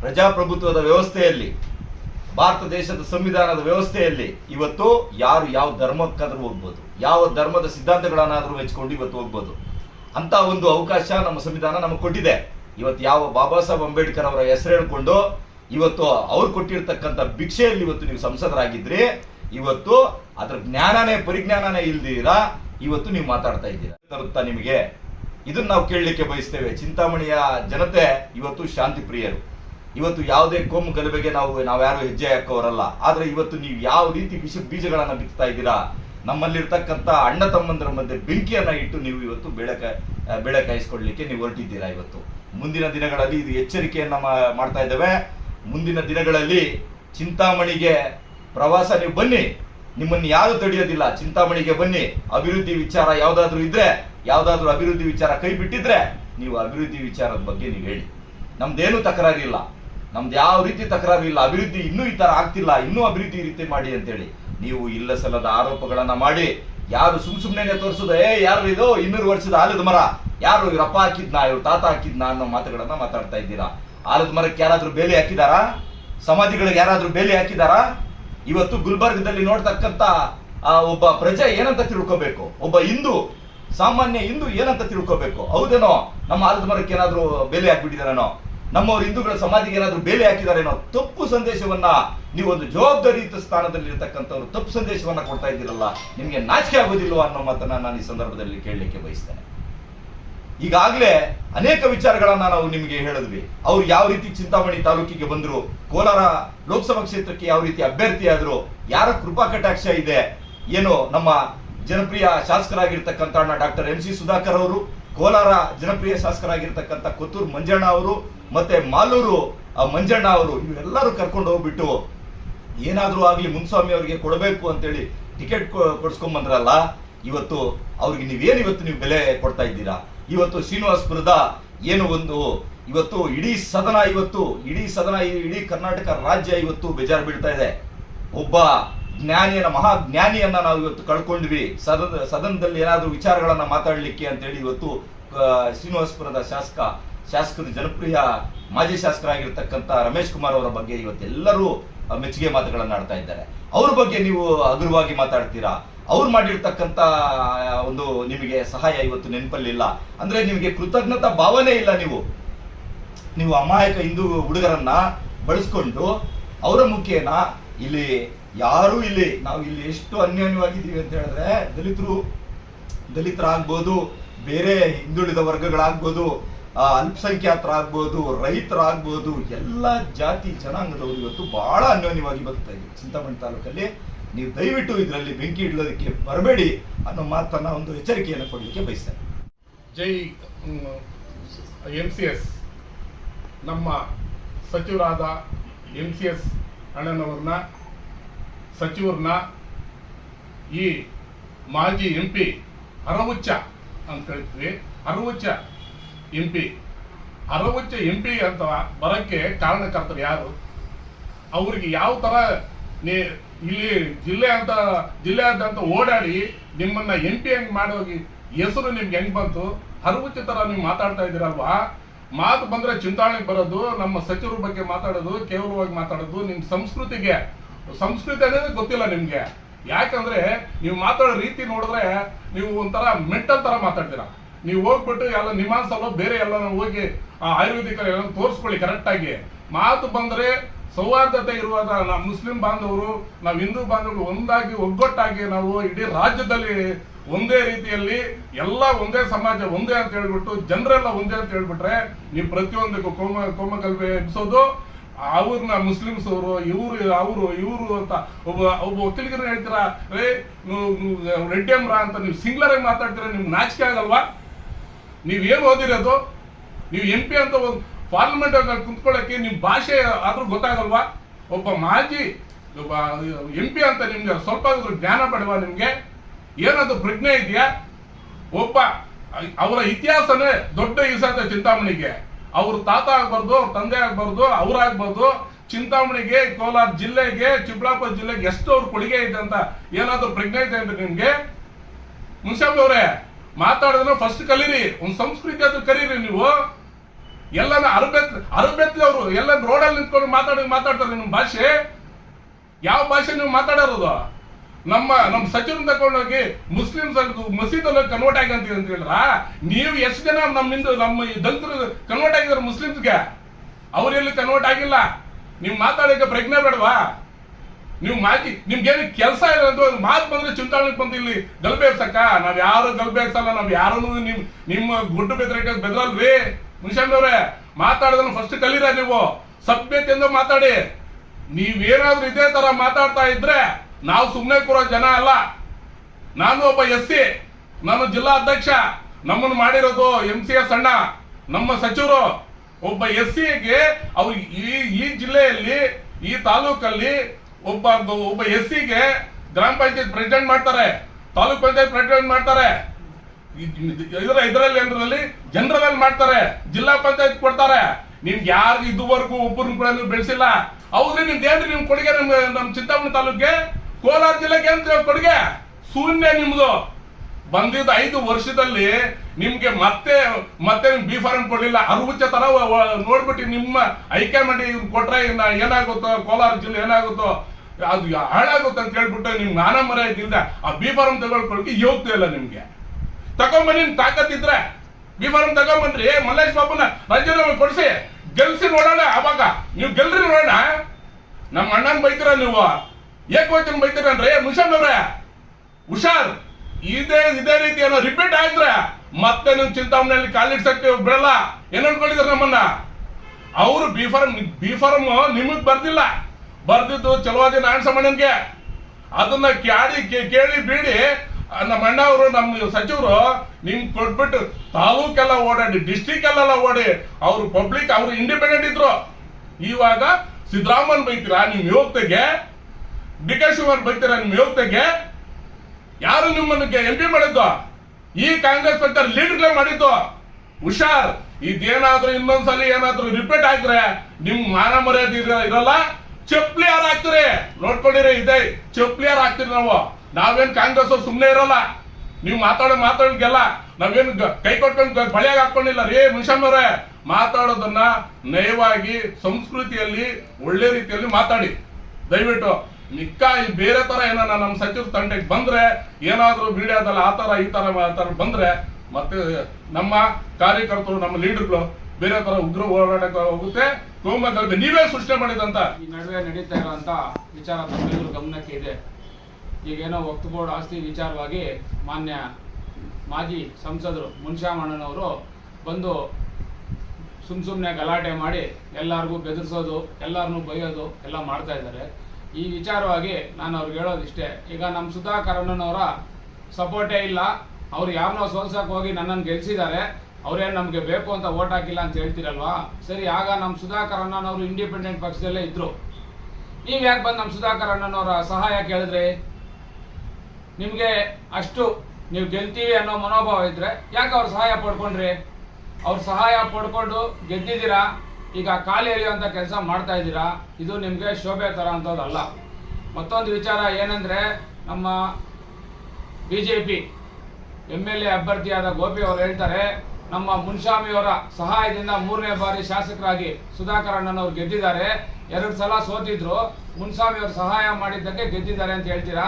ಪ್ರಜಾಪ್ರಭುತ್ವದ ವ್ಯವಸ್ಥೆಯಲ್ಲಿ, ಭಾರತ ದೇಶದ ಸಂವಿಧಾನದ ವ್ಯವಸ್ಥೆಯಲ್ಲಿ ಇವತ್ತು ಯಾರು ಯಾವ ಧರ್ಮಕ್ಕಾದ್ರೂ ಹೋಗ್ಬೋದು, ಯಾವ ಧರ್ಮದ ಸಿದ್ಧಾಂತಗಳನ್ನಾದರೂ ಮೆಚ್ಕೊಂಡು ಇವತ್ತು ಹೋಗ್ಬೋದು. ಅಂತ ಒಂದು ಅವಕಾಶ ನಮ್ಮ ಸಂವಿಧಾನ ನಮಗೆ ಕೊಟ್ಟಿದೆ. ಇವತ್ತು ಯಾವ ಬಾಬಾ ಸಾಹೇಬ್ ಅಂಬೇಡ್ಕರ್ ಅವರ ಹೆಸರು ಹೇಳ್ಕೊಂಡು ಇವತ್ತು ಅವ್ರು ಕೊಟ್ಟಿರ್ತಕ್ಕಂಥ ಭಿಕ್ಷೆಯಲ್ಲಿ ಇವತ್ತು ನೀವು ಸಂಸದರಾಗಿದ್ರಿ, ಇವತ್ತು ಅದ್ರ ಜ್ಞಾನನೇ ಪರಿಜ್ಞಾನನೇ ಇಲ್ದಿರಾ, ಇವತ್ತು ನೀವು ಮಾತಾಡ್ತಾ ಇದ್ದೀರಾ? ತರುತ್ತಾ ನಿಮಗೆ. ಇದನ್ನ ನಾವು ಕೇಳಲಿಕ್ಕೆ ಬಯಸ್ತೇವೆ. ಚಿಂತಾಮಣಿಯ ಜನತೆ ಇವತ್ತು ಶಾಂತಿ ಪ್ರಿಯರು. ಇವತ್ತು ಯಾವುದೇ ಕೋಮು ಗಲಭೆಗೆ ನಾವು ನಾವ್ಯಾರು ಹೆಜ್ಜೆ ಹಾಕೋರಲ್ಲ. ಆದ್ರೆ ಇವತ್ತು ನೀವು ಯಾವ ರೀತಿ ವಿಷ, ಬೀಜಗಳನ್ನ ಬಿತ್ತಾ ಇದ್ದೀರಾ? ನಮ್ಮಲ್ಲಿರ್ತಕ್ಕಂಥ ಅಣ್ಣ ತಮ್ಮಂದರ ಮಧ್ಯೆ ಬೆಂಕಿಯನ್ನ ಇಟ್ಟು ನೀವು ಇವತ್ತು ಬೆಳೆ ಬೆಳೆ ಕಾಯಿಸ್ಕೊಳ್ಳಿಕ್ಕೆ ನೀವು ಹೊರಟಿದ್ದೀರಾ ಇವತ್ತು? ಮುಂದಿನ ದಿನಗಳಲ್ಲಿ ಇದು ಎಚ್ಚರಿಕೆಯನ್ನ ಮಾಡ್ತಾ ಇದ್ದೇವೆ. ಮುಂದಿನ ದಿನಗಳಲ್ಲಿ ಚಿಂತಾಮಣಿಗೆ ಪ್ರವಾಸ ನೀವು ಬನ್ನಿ. ನಿಮ್ಮನ್ನು ಯಾರು ತಡೆಯೋದಿಲ್ಲ. ಚಿಂತಾಮಣಿಗೆ ಬನ್ನಿ. ಅಭಿವೃದ್ಧಿ ವಿಚಾರ ಯಾವ್ದಾದ್ರು ಇದ್ರೆ, ಯಾವ್ದಾದ್ರು ಅಭಿವೃದ್ಧಿ ವಿಚಾರ ಕೈ ಬಿಟ್ಟಿದ್ರೆ ನೀವು ಅಭಿವೃದ್ಧಿ ವಿಚಾರದ ಬಗ್ಗೆ ನೀವು ಹೇಳಿ. ನಮ್ದೇನು ತಕರಾರಿಲ್ಲ. ನಮ್ದು ಯಾವ ರೀತಿ ತಕರಾರು ಇಲ್ಲ. ಅಭಿವೃದ್ಧಿ ಇನ್ನೂ ಈ ತರ ಆಗ್ತಿಲ್ಲ. ಇನ್ನೂ ಅಭಿವೃದ್ಧಿ ರೀತಿ ಮಾಡಿ ಅಂತೇಳಿ. ನೀವು ಇಲ್ಲ ಸಲ್ಲದ ಆರೋಪಗಳನ್ನ ಮಾಡಿ. ಯಾರು ಸುಮ್ ಸುಮ್ನೆ ತೋರಿಸೋದು, ಏ ಯಾರು ಇದು? ಇನ್ನೂರು ವರ್ಷದ ಆಲದ ಮರ. ಯಾರು ಇವ್ರಪ್ಪ ಹಾಕಿದ್ನಾ, ಇವ್ರ ತಾತ ಹಾಕಿದ್ನಾ ಅನ್ನೋ ಮಾತುಗಳನ್ನ ಮಾತಾಡ್ತಾ ಇದ್ದೀರಾ? ಆಲದ ಮರಕ್ಕೆ ಯಾರಾದ್ರೂ ಬೇಲಿ ಹಾಕಿದಾರಾ? ಸಮಾಧಿಗಳಿಗೆ ಯಾರಾದರೂ ಬೇಲಿ ಹಾಕಿದಾರಾ? ಇವತ್ತು ಗುಲ್ಬರ್ಗದಲ್ಲಿ ನೋಡ್ತಕ್ಕಂತ, ಆ, ಒಬ್ಬ ಪ್ರಜೆ ಏನಂತ ತಿಳ್ಕೋಬೇಕು? ಒಬ್ಬ ಹಿಂದೂ, ಸಾಮಾನ್ಯ ಹಿಂದೂ ಏನಂತ ತಿಳ್ಕೋಬೇಕು? ಹೌದೇನೋ? ನಮ್ಮ ಆಲದ ಮರಕ್ಕೆ ಏನಾದ್ರೂ ಬೇಲಿ ಹಾಕ್ಬಿಟ್ಟಿದಾರೇನೋ? ನಮ್ಮವ್ರ ಹಿಂದೂಗಳ ಸಮಾಧಿಗೆ ಏನಾದರೂ ಬೇಲಿ ಹಾಕಿದಾರೇನೋ? ತಪ್ಪು ಸಂದೇಶವನ್ನ ನೀವು ಒಂದು ಜವಾಬ್ದಾರಿಯುತ ಸ್ಥಾನದಲ್ಲಿ ಇರತಕ್ಕಂಥವ್ರು ತಪ್ಪು ಸಂದೇಶವನ್ನ ಕೊಡ್ತಾ ಇದ್ದೀರಲ್ಲ, ನಿಮಗೆ ನಾಚಿಕೆ ಆಗೋದಿಲ್ವಾ ಅನ್ನೋ ಮಾತನ್ನ ನಾನು ಈ ಸಂದರ್ಭದಲ್ಲಿ ಕೇಳಲಿಕ್ಕೆ ಬಯಸ್ತೇನೆ. ಈಗಾಗಲೇ ಅನೇಕ ವಿಚಾರಗಳನ್ನ ನಾವು ನಿಮಗೆ ಹೇಳಿದ್ವಿ. ಅವ್ರು ಯಾವ ರೀತಿ ಚಿಂತಾಮಣಿ ತಾಲೂಕಿಗೆ ಬಂದರು, ಕೋಲಾರ ಲೋಕಸಭಾ ಕ್ಷೇತ್ರಕ್ಕೆ ಯಾವ ರೀತಿ ಅಭ್ಯರ್ಥಿ ಆದ್ರು, ಯಾರ ಕೃಪಾ ಕಟಾಕ್ಷ ಇದೆ, ಏನು ನಮ್ಮ ಜನಪ್ರಿಯ ಶಾಸಕರಾಗಿರ್ತಕ್ಕಂಥ ಡಾಕ್ಟರ್ ಎಂ ಸಿ ಸುಧಾಕರ್ ಅವರು, ಕೋಲಾರ ಜನಪ್ರಿಯ ಶಾಸಕರಾಗಿರ್ತಕ್ಕಂಥ ಕೊತ್ತೂರು ಮಂಜಣ್ಣ ಅವರು, ಮತ್ತೆ ಮಾಲೂರು ಮಂಜಣ್ಣ ಅವರು ಇವೆಲ್ಲರೂ ಕರ್ಕೊಂಡು ಹೋಗ್ಬಿಟ್ಟು ಏನಾದರೂ ಆಗಲಿ ಮುನ್ಸ್ವಾಮಿ ಅವರಿಗೆ ಕೊಡಬೇಕು ಅಂತೇಳಿ ಟಿಕೆಟ್ ಕೊಡ್ಸ್ಕೊಂಡ್ ಬಂದ್ರಲ್ಲ ಇವತ್ತು ಅವ್ರಿಗೆ ನೀವೇನು ಇವತ್ತು ನೀವು ಬೆಲೆ ಕೊಡ್ತಾ ಇದ್ದೀರಾ? ಇವತ್ತು ಶ್ರೀನಿವಾಸ್ ಪುರದ ಏನು ಒಂದು ಇವತ್ತು ಇಡೀ ಸದನ ಇವತ್ತು, ಇಡೀ ಸದನ, ಇಡೀ ಕರ್ನಾಟಕ ರಾಜ್ಯ ಇವತ್ತು ಬೇಜಾರು ಬೀಳ್ತಾ ಇದೆ. ಒಬ್ಬ ಜ್ಞಾನಿಯನ್ನ ಮಹಾ ಜ್ಞಾನಿಯನ್ನ ನಾವು ಇವತ್ತು ಕಳ್ಕೊಂಡ್ವಿ. ಸದನ, ಸದನದಲ್ಲಿ ಏನಾದ್ರೂ ವಿಚಾರಗಳನ್ನ ಮಾತಾಡಲಿಕ್ಕೆ ಅಂತೇಳಿ ಇವತ್ತು ಶ್ರೀನಿವಾಸಪುರದ ಶಾಸಕ, ಶಾಸಕರ ಜನಪ್ರಿಯ ಮಾಜಿ ಶಾಸಕರಾಗಿರ್ತಕ್ಕಂಥ ರಮೇಶ್ ಕುಮಾರ್ ಅವರ ಬಗ್ಗೆ ಇವತ್ತೆಲ್ಲರೂ ಮೆಚ್ಚುಗೆ ಮಾತುಗಳನ್ನು ಆಡ್ತಾ ಇದ್ದಾರೆ. ಅವ್ರ ಬಗ್ಗೆ ನೀವು ಹಗುರವಾಗಿ ಮಾತಾಡ್ತೀರಾ? ಅವ್ರು ಮಾಡಿರ್ತಕ್ಕಂಥ ಒಂದು ನಿಮಗೆ ಸಹಾಯ ಇವತ್ತು ನೆನಪಲ್ಲಿಲ್ಲ. ಅಂದ್ರೆ ನಿಮಗೆ ಕೃತಜ್ಞತಾ ಭಾವನೆ ಇಲ್ಲ ನೀವು. ನೀವು ಅಮಾಯಕ ಹಿಂದೂ ಹುಡುಗರನ್ನ ಬಳಸ್ಕೊಂಡು ಅವರ ಮುಖೇನ ಇಲ್ಲಿ ಯಾರು ಇಲ್ಲಿ, ನಾವು ಇಲ್ಲಿ ಎಷ್ಟು ಅನ್ಯೋನ್ಯವಾಗಿದ್ದೀವಿ ಅಂತ ಹೇಳಿದ್ರೆ, ದಲಿತರು, ದಲಿತರಾಗ್ಬೋದು, ಬೇರೆ ಹಿಂದುಳಿದ ವರ್ಗಗಳಾಗ್ಬೋದು ಅಲ್ಪಸಂಖ್ಯಾತರಾಗ್ಬೋದು ರೈತರಾಗ್ಬೋದು ಎಲ್ಲ ಜಾತಿ ಜನಾಂಗದವರು ಇವತ್ತು ಬಹಳ ಅನ್ಯೋನ್ಯವಾಗಿ ಬದುಕ್ತಾ ಇದ್ದೀವಿ ಚಿಂತಾಮಣಿ ತಾಲೂಕಲ್ಲಿ ನೀವು ದಯವಿಟ್ಟು ಇದರಲ್ಲಿ ಬೆಂಕಿ ಇಡೋದಕ್ಕೆ ಬರಬೇಡಿ ಅನ್ನೋ ಮಾತನ್ನ ಒಂದು ಎಚ್ಚರಿಕೆಯನ್ನು ಕೊಡಲಿಕ್ಕೆ ಬಯಸ್ತೇನೆ. ಜೈ ಎಂ ಸಿ ಎಸ್ ನಮ್ಮ ಸಚಿವರಾದ ಎಂ ಸಿ ಎಸ್ ಅಣ್ಣನವ್ರನ್ನ, ಸಚಿವರನ್ನ, ಈ ಮಾಜಿ ಎಂ ಪಿ ಅರವುಚ್ಚ ಅಂತ ಹೇಳ್ತೀವಿ ಅರವುಚ್ಚ ಎಂ ಪಿ ಅರವುಚ್ಚ ಎಂ ಪಿ ಅಂತ ಬರೋಕ್ಕೆ ಕಾರಣಕರ್ತರು ಯಾರು? ಅವ್ರಿಗೆ ಯಾವ ಥರ ನೀ ಇಲ್ಲಿ ಜಿಲ್ಲೆ ಅಂತ ಜಿಲ್ಲೆಯಾದ್ಯಂತ ಓಡಾಡಿ ನಿಮ್ಮನ್ನ ಎಂ ಪಿ ಹೆಂಗೆ ಮಾಡೋಗಿ ಹೆಸರು ನಿಮ್ಗೆ ಹೆಂಗ್ ಬಂತು? ಅರವತ್ತು ಥರ ನೀವು ಮಾತಾಡ್ತಾ ಇದ್ದೀರಲ್ವಾ? ಮಾತು ಬಂದ್ರೆ ಚಿಂತಾವಣೆಗೆ ಬರೋದು, ನಮ್ಮ ಸಚಿವರ ಬಗ್ಗೆ ಮಾತಾಡೋದು, ಕೇವಲವಾಗಿ ಮಾತಾಡೋದು ನಿಮ್ಮ ಸಂಸ್ಕೃತಿಗೆ. ಸಂಸ್ಕೃತಿ ಅನ್ನೋದು ಗೊತ್ತಿಲ್ಲ ನಿಮಗೆ. ಯಾಕಂದ್ರೆ ನೀವು ಮಾತಾಡೋ ರೀತಿ ನೋಡಿದ್ರೆ ನೀವು ಒಂಥರ ಮೆಂಟಲ್ ಥರ ಮಾತಾಡ್ತೀರಾ. ನೀವು ಹೋಗ್ಬಿಟ್ಟು ಎಲ್ಲ ನಿಮಾನ್ಸಲ್ಲೋ ಬೇರೆ ಎಲ್ಲ ಹೋಗಿ ಆಯುರ್ವೇದಿಕ ತೋರಿಸ್ಕೊಳ್ಳಿ ಕರೆಕ್ಟಾಗಿ ಮಾತು ಬಂದ್ರೆ ಸೌಹಾರ್ದತೆ ಇರುವಾಗ ನಾವು ಮುಸ್ಲಿಂ ಬಾಂಧವರು, ನಾವು ಹಿಂದೂ ಬಾಂಧವರು ಒಂದಾಗಿ, ಒಗ್ಗಟ್ಟಾಗಿ ನಾವು ಇಡೀ ರಾಜ್ಯದಲ್ಲಿ ಒಂದೇ ರೀತಿಯಲ್ಲಿ ಎಲ್ಲ ಒಂದೇ ಸಮಾಜ ಒಂದೇ ಅಂತ ಹೇಳ್ಬಿಟ್ಟು, ಜನರೆಲ್ಲ ಒಂದೇ ಅಂತ ಹೇಳ್ಬಿಟ್ರೆ ನೀವು ಪ್ರತಿಯೊಂದಕ್ಕೂ ಕೋಮ ಕೋಮಗಲ್ಭೆ ಎಬ್ಸೋದು. ಅವ್ರನ್ನ ಮುಸ್ಲಿಮ್ಸ್ ಅವರು, ಇವರು ಅವರು, ಇವರು ಅಂತ ಒಬ್ಬ ಒಬ್ಬ ಒಕ್ಕಲಿಗರು ಹೇಳ್ತೀರಾ ರೇ ರೆಡ್ಡಿಯಮ್ರ ಅಂತ ನೀವು ಸಿಂಗ್ಲರ್ ಆಗಿ ಮಾತಾಡ್ತೀರಾ, ನಿಮ್ಗೆ ನಾಚಿಕೆ ಆಗಲ್ವಾ? ನೀವೇನು ಓದಿರೋದು? ನೀವು ಎಂ ಪಿ ಅಂತ ಒಂದು ಪಾರ್ಲಿಮೆಂಟ್ ಕುಂತ್ಕೊಳ್ಳೋಕೆ ನಿಮ್ಮ ಭಾಷೆ ಆದರೂ ಗೊತ್ತಾಗಲ್ವಾ? ಒಬ್ಬ ಮಾಜಿ, ಒಬ್ಬ ಎಂ ಪಿ ಅಂತ ನಿಮ್ಗೆ ಸ್ವಲ್ಪ ಜ್ಞಾನ ಪಡುವ ನಿಮಗೆ? ಏನಾದರೂ ಪ್ರಜ್ಞೆ ಇದೆಯಾ? ಒಬ್ಬ ಅವರ ಇತಿಹಾಸನೇ ದೊಡ್ಡ ಇಸಾದ ಚಿಂತಾಮಣಿಗೆ. ಅವ್ರ ತಾತ ಆಗ್ಬಾರ್ದು, ಅವ್ರ ತಂದೆ ಆಗ್ಬಾರ್ದು ಅವ್ರಾಗ್ಬಾರ್ದು ಚಿಂತಾಮಣಿಗೆ, ಕೋಲಾರ ಜಿಲ್ಲೆಗೆ, ಚಿಕ್ಕಬಳ್ಳಾಪುರ ಜಿಲ್ಲೆಗೆ ಎಷ್ಟು ಅವ್ರ ಕೊಡುಗೆ ಇದೆ ಅಂತ ಏನಾದರೂ ಪ್ರಜ್ಞೆ ಇದೆ ಅಂತ ನಿಮಗೆ? ಮುನ್ಸಾಬ್ ಅವರೇ ಮಾತಾಡೋದನ್ನ ಫಸ್ಟ್ ಕಲೀರಿ, ಒಂದು ಸಂಸ್ಕೃತಿ ಆದ್ರೂ ಕರೀರಿ ನೀವು. ಎಲ್ಲನ ಅರಬೆತ್ ಅರಬೆತ್ಲಿ ಅವರು ಎಲ್ಲ ರೋಡಲ್ಲಿ ನಿಂತ್ಕೊಂಡು ಮಾತಾಡಿ, ಮಾತಾಡ್ತಾರೆ ನಿಮ್ಮ ಭಾಷೆ. ಯಾವ ಭಾಷೆ ನೀವು ಮಾತಾಡೋದು? ನಮ್ಮ ನಮ್ಮ ಸಚಿವರನ್ನ ತಗೊಂಡೋಗಿ ಮುಸ್ಲಿಮ್ಸ್ ಮಸೀದಲ್ಲಿ ಕನ್ವರ್ಟ್ ಆಗಿ ಅಂತ ಹೇಳಿದ್ರ? ನೀವು ಎಷ್ಟು ಜನ ನಮ್ಮ ಈ ದಲಿತರು ಕನ್ವರ್ಟ್ ಆಗಿದ್ದಾರೆ ಮುಸ್ಲಿಮ್ಸ್ಗೆ? ಅವರೆಲ್ಲಿ ಕನ್ವರ್ಟ್ ಆಗಿಲ್ಲ? ನೀವು ಮಾತಾಡೋಕೆ ಪ್ರಜ್ಞೆ ಬೇಡವಾ? ನೀವು ಮಾತಿ ನಿಮ್ಗೇನು ಕೆಲಸ ಇಲ್ಲ ಅಂತ ಮಾತು ಬಂದ್ರೆ ಚಿಂತಾವಣೆಗೆ ಬಂದು ಇಲ್ಲಿ ಎಬ್ಸಕ್ಕ ನಾವ್ ಯಾರು ಗಲ್ಬೆ ಎಬ್ಸಲ್ಲ ನಾವ್ ಯಾರನ್ನು ನಿಮ್, ನಿಮ್ಮ ಗುಡ್ಡು ಬೆದರಿಕೆ ಬೆದರಲ್ರಿ ಮುನ್ಶಾಮಿ ಮಾತಾಡೋದನ್ನ ಫಸ್ಟ್ ಕಲೀರ ನೀವು. ಸಭ್ಯತೆಯಿಂದ ಮಾತಾಡಿ. ನೀವೇನಾದ್ರೂ ಇದೇ ತರ ಮಾತಾಡ್ತಾ ಇದ್ರೆ ನಾವು ಸುಮ್ಮನೆ ಕೂರೋ ಜನ ಅಲ್ಲ. ನಾನು ಒಬ್ಬ ಎಸ್ ಸಿ, ನಾನು ಜಿಲ್ಲಾ ಅಧ್ಯಕ್ಷ. ನಮ್ಮನ್ನು ಮಾಡಿರೋದು ಎಂ ಸಿ ಎಸ್ ಅಣ್ಣ, ನಮ್ಮ ಸಚಿವರು. ಒಬ್ಬ ಎಸ್ ಸಿಗೆ ಅವ್ರು ಈ ಜಿಲ್ಲೆಯಲ್ಲಿ, ಈ ತಾಲೂಕಲ್ಲಿ ಒಬ್ಬ ಒಬ್ಬ ಎಸ್ ಸಿಗೆ ಗ್ರಾಮ ಪಂಚಾಯತ್ ಪ್ರೆಸಿಡೆಂಟ್ ಮಾಡ್ತಾರೆ, ತಾಲೂಕ್ ಪಂಚಾಯತ್ ಪ್ರೆಸಿಡೆಂಟ್ ಮಾಡ್ತಾರೆ. ಇದರ ಇದರಲ್ಲಿ ಏನ್ರಲ್ಲಿ ಜನರಲ್ ಮಾಡ್ತಾರೆ, ಜಿಲ್ಲಾ ಪಂಚಾಯತ್ ಕೊಡ್ತಾರೆ. ನಿಮ್ಗೆ ಯಾರು ಇದುವರೆಗೂ ಒಬ್ಬರು ಕೂಡ ಬೆಳೆಸಿಲ್ಲ. ಹೌದ್ರಿ, ನಿಮ್ದು ಏನ್ರಿ ನಿಮ್ ಕೊಡುಗೆ ನಮ್ ನಮ್ ಚಿಂತಾಮಣಿ ತಾಲೂಕ್ಗೆ? ಕೋಲಾರ ಜಿಲ್ಲೆಗೆ ಏನ್ರಿ ಕೊಡುಗೆ? ಶೂನ್ಯ ನಿಮ್ದು. ಬಂದಿದ್ದ ಐದು ವರ್ಷದಲ್ಲಿ ನಿಮ್ಗೆ ಮತ್ತೆ ಮತ್ತೆ ಬಿ ಫಾರ್ಮ್ ಕೊಡ್ಲಿಲ್ಲ. ಅರುಚ ತರ ನೋಡ್ಬಿಟ್ಟು ನಿಮ್ಮ ಹೈಕಮಾಂಡ್ ಕೊಟ್ರೆ ಏನಾಗುತ್ತೋ, ಕೋಲಾರ ಜಿಲ್ಲೆ ಏನಾಗುತ್ತೋ ಅದು ಹಾಳಾಗುತ್ತೆ ಅಂತ ಹೇಳ್ಬಿಟ್ಟು ನಿಮ್ ನಾನ ಮರ್ಯಾದಿಂದ ಆ ಬಿ ಫಾರಂ ತಗೊಳ್ಕೊಳಕ್ಕೆ ಯೋಗ್ಯ ಇಲ್ಲ ನಿಮ್ಗೆ. ತಗೊಂಬನ್ನಿ ನಿಮ್ ತಾಕತ್ತಿದ್ರೆ ಬಿ ಫಾರಂ ತಗೊಂಬನ್ರಿ. ಮಲ್ಲೇಶ್ ಬಾಬುನ ರಾಜೀನಾಮೆ ಕೊಡಿಸಿ. ಗೆಲ್ಸಿ ನೋಡೋಣ ಅವಾಗ ನೀವು ಗೆಲ್ರಿ ನೋಡೋಣ. ನಮ್ಮ ಅಣ್ಣನ ಬೈತೀರ ನೀವು? ಏಕವಚನ ಬೈತೀರನ್ರಿ? ಮುಷನ್ ಅವ್ರೆ. ಹುಷಾರ್. ಇದೇ ಇದೇ ರೀತಿ ಏನೋ ರಿಪೀಟ್ ಆಯ್ತ್ರ ಮತ್ತೆ ನಿಮ್ ಚಿಂತಾಮಣಿಯಲ್ಲಿ ಕಾಲಿಡ್ಸಕ್ಕೆ ಬಿಡಲ್ಲ. ಏನ್ ಅನ್ಕೊಂಡಿದ್ರು ನಮ್ಮನ್ನ? ಅವರು ಬಿ ಫಾರಂ ಬಿ ಫಾರಂ ನಿಮಗ್ ಬರ್ದಿಲ್ಲ. ಬರ್ದಿದ್ದು ಚಲುವಾದಿ ನಾರಾಯಣಸಮ್ಮಣ್ಣನ್ಗೆ ಅದನ್ನ ಕ್ಯಾಡಿ ಕೇಳಿ ಬೀಡಿ ನಮ್ಮ ಅಣ್ಣ ಅವರು, ನಮ್ಮ ಸಚಿವರು, ನಿಮ್ ಕೊಟ್ಬಿಟ್ಟು ತಾಲೂಕೆಲ್ಲ ಓಡಾಡಿ ಡಿಸ್ಟಿಕ್ ಎಲ್ಲ ಓಡಿ, ಅವ್ರು ಪಬ್ಲಿಕ್ ಅವ್ರು ಇಂಡಿಪೆಂಡೆಂಟ್ ಇದ್ರು. ಇವಾಗ ಸಿದ್ದರಾಮನ್ ಬೈತೀರಾ? ನಿಮ್ ಯೋಗ್ತೆಗೆ? ಡಿ ಕೆ ಶಿವನ್ ಬೈತೀರಾ ನಿಮ್ ಯೋಗ್ತೆಗೆ? ಯಾರು ನಿಮ್ಮನ್ನು ಎಂ ಪಿ ಮಾಡಿದ್ದು? ಈ ಕಾಂಗ್ರೆಸ್ ಪಕ್ಷ ಲೀಡರ್ಗಳೇ ಮಾಡಿದ್ದು. ಹುಷಾರ್, ಇದೇನಾದ್ರೂ ಇನ್ನೊಂದ್ಸಲ ಏನಾದ್ರೂ ರಿಪೀಟ್ ಆಗಿದ್ರೆ ನಿಮ್ ಮಾನ ಮರ್ಯಾದೆ ಇರ- ಇರಲ್ಲ? ಚಪ್ಲಿ ಯಾರು ಹಾಕ್ತೀರಿ ನೋಡ್ಕೊಂಡಿರಿ, ಇದೆ ಚಪ್ಲಿ ಯಾರು ಹಾಕ್ತೀರಿ ನಾವು. ನಾವೇನ್ ಕಾಂಗ್ರೆಸ್ ಅವ್ರು ಸುಮ್ನೆ ಇರಲ್ಲ. ನೀವು ಮಾತಾಡೋ ಮಾತಾಡೋದಕ್ಕೆಲ್ಲ ನಾವೇನು ಕೈ ಕೊಟ್ಕೊಂಡು ಬಳಿಯಾಗ ಹಾಕೊಂಡಿಲ್ಲ. ರೇ ಮುನ್ಷಮ್ಮವ್ರೆ ಮಾತಾಡೋದನ್ನ ನಯವಾಗಿ ಸಂಸ್ಕೃತಿಯಲ್ಲಿ, ಒಳ್ಳೆ ರೀತಿಯಲ್ಲಿ ಮಾತಾಡಿ. ದಯವಿಟ್ಟು ಮಿಕ್ಕ ಈ ಬೇರೆ ತರ ಏನಾರ ನಮ್ಮ ಸಚಿವ ತಂಡಕ್ಕೆ ಬಂದ್ರೆ, ಏನಾದ್ರೂ ಮೀಡಿಯಾದಲ್ಲಿ ಆ ತರ, ಈ ತರ ತರ ಬಂದ್ರೆ, ಮತ್ತೆ ನಮ್ಮ ಕಾರ್ಯಕರ್ತರು, ನಮ್ಮ ಲೀಡರ್ಗಳು ಬೇರೆ ತರ ಉಗ್ರ ಹೋರಾಟಕ್ಕೆ ಹೋಗುತ್ತೆ. ಕೋಮಗಲ್ಭೆ ನೀವೇ ಸೃಷ್ಟಿ ಮಾಡಿದಂತ ಈ ನಡುವೆ ನಡೀತಾ ಇರುವಂತ ವಿಚಾರ ತಮ್ಮೆಲ್ಲರ ಗಮನಕ್ಕೆ ಇದೆ. ಈಗೇನೋ ವಕ್ತ ಬೋರ್ಡ್ ಆಸ್ತಿ ವಿಚಾರವಾಗಿ ಮಾನ್ಯ ಮಾಜಿ ಸಂಸದರು ಮುನ್ಶಾಮಣ್ಣನವರು ಬಂದು ಸುಮ್ ಸುಮ್ಮನೆ ಗಲಾಟೆ ಮಾಡಿ ಎಲ್ಲರಿಗೂ ಬೆದರಿಸೋದು ಎಲ್ಲರನ್ನೂ ಬೈಯೋದು ಎಲ್ಲ ಮಾಡ್ತಾ ಇದ್ದಾರೆ. ಈ ವಿಚಾರವಾಗಿ ನಾನು ಅವ್ರಿಗೆ ಹೇಳೋದಿಷ್ಟೇ, ಈಗ ನಮ್ಮ ಸುಧಾಕರ್ ಅಣ್ಣನವರ ಸಪೋರ್ಟೇ ಇಲ್ಲ. ಅವ್ರು ಯಾರನ್ನೋ ಸೋಲ್ಸಕ್ಕೆ ಹೋಗಿ ನನ್ನನ್ನು ಗೆಲ್ಸಿದ್ದಾರೆ. ಅವ್ರೇನು ನಮಗೆ ಬೇಕು ಅಂತ ಓಟ್ ಹಾಕಿಲ್ಲ ಅಂತ ಹೇಳ್ತಿರಲ್ವಾ? ಸರಿ, ಆಗ ನಮ್ಮ ಸುಧಾಕರ್ ಅಣ್ಣನವರು ಇಂಡಿಪೆಂಡೆಂಟ್ ಪಕ್ಷದಲ್ಲೇ ಇದ್ರು. ನೀವು ಯಾಕೆ ಬಂದು ನಮ್ಮ ಸುಧಾಕರ್ ಅಣ್ಣನವರ ಸಹಾಯ ಕೇಳಿದ್ರಿ? ನಿಮಗೆ ಅಷ್ಟು ನೀವು ಗೆಲ್ತೀವಿ ಅನ್ನೋ ಮನೋಭಾವ ಇದ್ರೆ ಯಾಕೆ ಅವ್ರ ಸಹಾಯ ಪಡ್ಕೊಂಡ್ರಿ? ಅವ್ರ ಸಹಾಯ ಪಡ್ಕೊಂಡು ಗೆದ್ದಿದ್ದೀರಾ? ಈಗ ಖಾಲಿ ಎಳೆಯುವಂಥ ಕೆಲಸ ಮಾಡ್ತಾ ಇದ್ದೀರಾ? ಇದು ನಿಮಗೆ ಶೋಭೆ ತರ ಅಂತದಲ್ಲ. ಮತ್ತೊಂದು ವಿಚಾರ ಏನಂದ್ರೆ, ನಮ್ಮ B J P M L A ಅಭ್ಯರ್ಥಿಯಾದ Gopi ಅವರು ಹೇಳ್ತಾರೆ ನಮ್ಮ ಮುನ್ಸ್ವಾಮಿಯವರ ಸಹಾಯದಿಂದ ಮೂರನೇ ಬಾರಿ ಶಾಸಕರಾಗಿ ಸುಧಾಕರ್ ಅಣ್ಣನವ್ರು ಗೆದ್ದಿದ್ದಾರೆ. ಎರಡು ಸಲ ಸೋತಿದ್ರು. ಮುನ್ಸ್ವಾಮಿಯವರು ಸಹಾಯ ಮಾಡಿದ್ದಕ್ಕೆ ಗೆದ್ದಿದ್ದಾರೆ ಅಂತ ಹೇಳ್ತೀರಾ?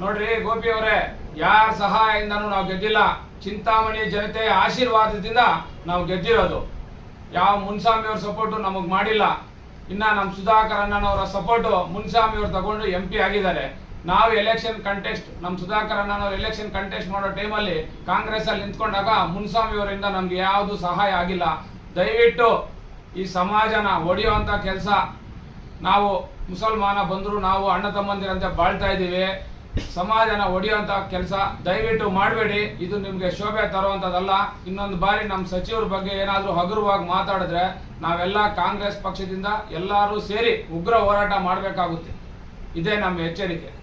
ನೋಡ್ರಿ, ಗೋಪಿ ಅವರೇ, ಯಾರ ಸಹಾಯದಿಂದನೂ ನಾವು ಗೆದ್ದಿಲ್ಲ. ಚಿಂತಾಮಣಿ ಜನತೆಯ ಆಶೀರ್ವಾದದಿಂದ ನಾವು ಗೆದ್ದಿರೋದು. ಯಾವ ಮುನ್ಸ್ವಾಮಿ ಅವ್ರ ಸಪೋರ್ಟು ನಮಗೆ ಮಾಡಿಲ್ಲ. ಇನ್ನ ನಮ್ಮ ಸುಧಾಕರ್ ಅಣ್ಣನವರ ಸಪೋರ್ಟು ಮುನ್ಸ್ವಾಮಿ ಅವ್ರು ತಗೊಂಡು ಎಂ ಪಿ ಆಗಿದ್ದಾರೆ. ನಾವು ಎಲೆಕ್ಷನ್ ಕಂಟೆಸ್ಟ್ ನಮ್ಮ ಸುಧಾಕರ್ ಅಣ್ಣ ಎಲೆಕ್ಷನ್ ಕಂಟೆಸ್ಟ್ ಮಾಡೋ ಟೈಮಲ್ಲಿ ಕಾಂಗ್ರೆಸ್ ಅಲ್ಲಿ ನಿಂತ್ಕೊಂಡಾಗ ಮುನ್ಸ್ವಾಮಿ ಅವರಿಂದ ನಮ್ಗೆ ಯಾವುದು ಸಹಾಯ ಆಗಿಲ್ಲ. ದಯವಿಟ್ಟು ಈ ಸಮಾಜನ ಒಡೆಯುವಂತ ಕೆಲಸ. ನಾವು ಮುಸಲ್ಮಾನ ಬಂದರು ನಾವು ಅಣ್ಣ ತಮ್ಮಂದಿರಂತೆ ಬಾಳ್ತಾ ಇದ್ದೀವಿ. ಸಮಾಜನ ಒಡೆಯುವಂತ ಕೆಲಸ. ದಯವಿಟ್ಟು ಮಾಡಬೇಡಿ. ಇದು ನಿಮ್ಗೆ ಶೋಭೆ ತರುವಂತದಲ್ಲ ಇನ್ನೊಂದು ಬಾರಿ ನಮ್ಮ ಸಚಿವರ ಬಗ್ಗೆ ಏನಾದರೂ ಹಗುರವಾಗಿ ಮಾತಾಡಿದ್ರೆ ನಾವೆಲ್ಲ ಕಾಂಗ್ರೆಸ್ ಪಕ್ಷದಿಂದ ಎಲ್ಲರೂ ಸೇರಿ ಉಗ್ರ ಹೋರಾಟ ಮಾಡಬೇಕಾಗುತ್ತೆ. ಇದೇ ನಮ್ಮ ಎಚ್ಚರಿಕೆ.